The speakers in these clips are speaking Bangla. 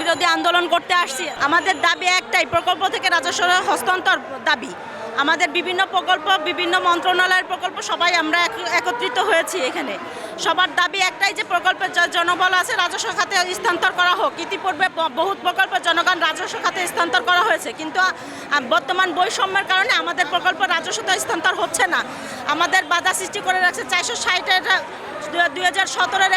বিরোধী আন্দোলন করতে আসছি। আমাদের দাবি একটাই, প্রকল্প থেকে রাজস্ব হস্তান্তর দাবি। আমাদের বিভিন্ন প্রকল্প, বিভিন্ন মন্ত্রণালয়ের প্রকল্প, সবাই আমরা একত্রিত হয়েছি এখানে। সবার দাবি একটাই যে প্রকল্পের জনবল আছে, রাজস্ব খাতে স্থানান্তর করা হোক। ইতিপূর্বে বহুত প্রকল্প জনগণ রাজস্ব খাতে স্থানান্তর করা হয়েছে। কিন্তু বর্তমান বৈষম্যের কারণে আমাদের প্রকল্প রাজস্বতে স্থানান্তর হচ্ছে না। আমাদের বাধা সৃষ্টি করে রাখছে চারশো ষাটের হাজার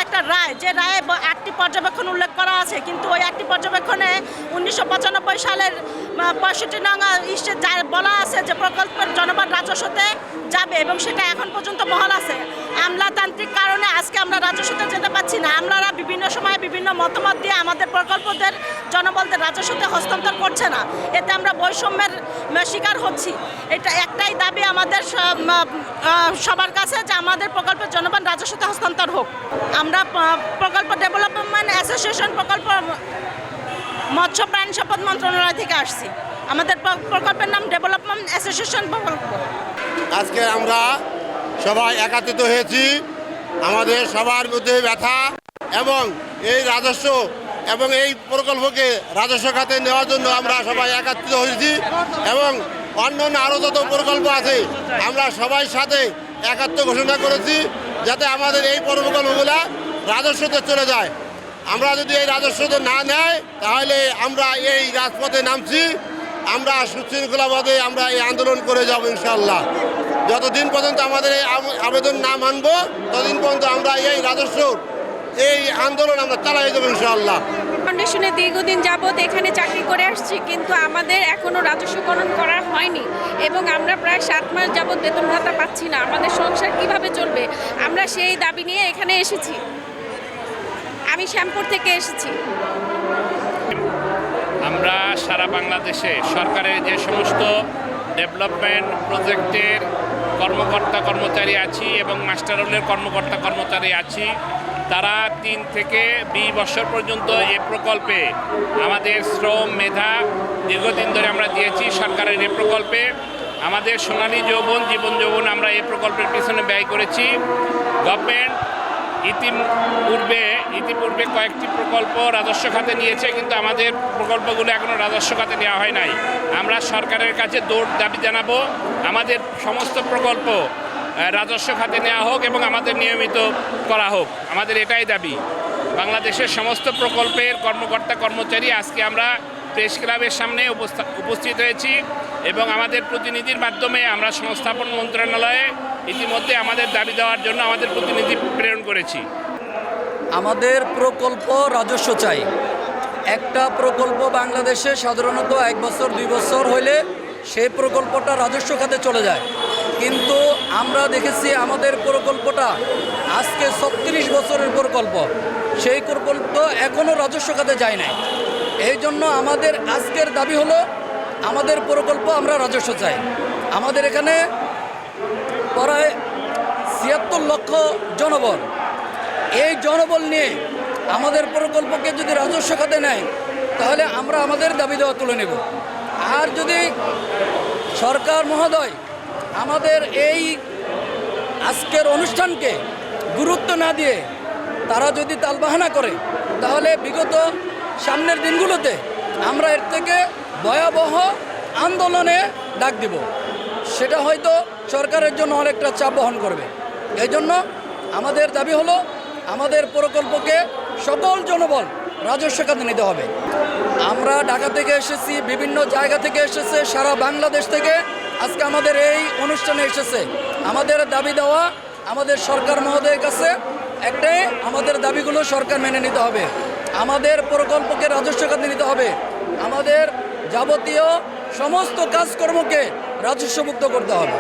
একটা রায়, যে রায়ে একটি পর্যবেক্ষণ উল্লেখ করা আছে, কিন্তু ওই একটি পর্যবেক্ষণে উনিশশো পঁচানব্বই সালের পঁয়ষট্টি নং ইসে বলা আছে যে প্রকল্পের জনগণ রাজস্বতে যাবে এবং সেটা এখন পর্যন্ত বহাল আছে। আমলাতান্ত্রিক কারণে আজকে আমরা রাজস্বতে যেতে পারছি না। আমলারা বিভিন্ন সময় বিভিন্ন মতামত দিয়ে আমাদের প্রকল্পদের জনবলদের রাজস্বতে হস্তান্তর করছে না। এতে আমরা বৈষম্যের শিকার হচ্ছি। এটা একটাই দাবি আমাদের সবার কাছে যে আমাদের প্রকল্পের জনগণ রাজস্বতে হস্তান্তর হোক। আমরা প্রকল্প ডেভেলপমেন্ট অ্যাসোসিয়েশন প্রকল্প মৎস্য প্রাণ সম্পদ মন্ত্রণালয় থেকে আসছি। আমাদের প্রকল্পের নাম ডেভেলপমেন্ট অ্যাসোসিয়েশন প্রকল্প। আজকে আমরা সবাই একাত্রিত হয়েছি। আমাদের সবার মধ্যে ব্যথা এবং এই রাজস্ব এবং এই প্রকল্পকে রাজস্ব খাতে নেওয়ার জন্য আমরা সবাই একাত্রিত হয়েছি এবং অন্যান্য আরও যত প্রকল্প আছে, আমরা সবাই সাথে একাত্ম ঘোষণা করেছি যাতে আমাদের এই প্রকল্পগুলা রাজস্বতে চলে যায়। আমরা যদি এই রাজস্বতে না নেয়, তাহলে আমরা এই রাজপথে নামছি। আমরা সুশৃঙ্খলাভাবে আমরা এই আন্দোলন করে যাব ইনশাল্লাহ যতদিন পর্যন্ত আমাদের এই আবেদন না মানব, ততদিন পর্যন্ত আমরা এই রাজস্ব এই আন্দোলন আমরা চালাই যাব ইনশাল্লাহ ফাউন্ডেশনে দীর্ঘদিন যাবৎ এখানে চাকরি করে আসছি কিন্তু আমাদের এখনও রাজস্বকরণ করা হয়নি এবং আমরা প্রায় সাত মাস যাবৎ বেতন ভাতা পাচ্ছি না। আমাদের সংসার কীভাবে চলবে? আমরা সেই দাবি নিয়ে এখানে এসেছি। আমি শ্যামপুর থেকে এসেছি। আমরা সারা বাংলাদেশে সরকারের যে সমস্ত ডেভেলপমেন্ট প্রজেক্টের কর্মকর্তা কর্মচারী আছি এবং মাস্টার রোলের কর্মকর্তা কর্মচারী আছি। তারা তিন থেকে বিশ বছর পর্যন্ত এ প্রকল্পে আমাদের শ্রম মেধা দীর্ঘদিন ধরে আমরা দিয়েছি সরকারের এ প্রকল্পে। আমাদের সোনালী যৌবন, জীবন যৌবন আমরা এই প্রকল্পের পিছনে ব্যয় করেছি। গভর্নমেন্ট ইতিপূর্বে ইতিপূর্বে কয়েকটি প্রকল্প রাজস্ব খাতে নিয়েছে, কিন্তু আমাদের প্রকল্পগুলো এখনও রাজস্ব খাতে নেওয়া হয় নাই। আমরা সরকারের কাছে দৌড় দাবি জানাব, আমাদের সমস্ত প্রকল্প রাজস্ব খাতে নেওয়া হোক এবং আমাদের নিয়মিত করা হোক। আমাদের এটাই দাবি। বাংলাদেশের সমস্ত প্রকল্পের কর্মকর্তা কর্মচারী আজকে আমরা প্রেস ক্লাবের সামনে উপস্থা- উপস্থিত হয়েছি এবং আমাদের প্রতিনিধির মাধ্যমে আমরা সংস্থাপন মন্ত্রণালয়ে ইতিমধ্যে আমাদের দাবি দেওয়ার জন্য আমাদের প্রতিনিধি প্রেরণ করেছি। আমাদের প্রকল্প রাজস্ব চাই। একটা প্রকল্প বাংলাদেশে সাধারণত এক বছর, দুই বছর হইলে সেই প্রকল্পটা রাজস্ব খাতে চলে যায়। কিন্তু আমরা দেখেছি আমাদের প্রকল্পটা আজকে ছত্রিশ বছরের প্রকল্প। সেই প্রকল্প এখনও রাজস্ব খাতে যায় নাই। এই জন্য আমাদের আজকের দাবি হলো, আমাদের প্রকল্প আমরা রাজস্ব চাই। আমাদের এখানে ছিয়াত্তর লক্ষ জনবল। এই জনবল নিয়ে আমাদের প্রকল্পকে যদি রাজস্ব খাতে নেয়, তাহলে আমরা আমাদের দাবি দেওয়া তুলে নেব। আর যদি সরকার মহোদয় আমাদের এই আজকের অনুষ্ঠানকে গুরুত্ব না দিয়ে তারা যদি তালবাহানা করে, তাহলে বিগত সামনের দিনগুলোতে আমরা এর থেকে ভয়াবহ আন্দোলনে ডাক দিব। সেটা হয়তো সরকারের জন্য অনেকটা চাপ বহন করবে। এই জন্য আমাদের দাবি হলো, আমাদের প্রকল্পকে সকল জনবল রাজস্ব খাতে নিতে হবে। আমরা ঢাকা থেকে এসেছি, বিভিন্ন জায়গা থেকে এসেছে, সারা বাংলাদেশ থেকে আজকে আমাদের এই অনুষ্ঠানে এসেছে। আমাদের দাবি দেওয়া আমাদের সরকার মহোদয়ের কাছে একটাই, আমাদের দাবিগুলো সরকার মেনে নিতে হবে। আমাদের প্রকল্পকে রাজস্ব খাতে নিতে হবে। আমাদের যাবতীয় সমস্ত কাজকর্মকে রাজস্বমুক্ত করতে হবে।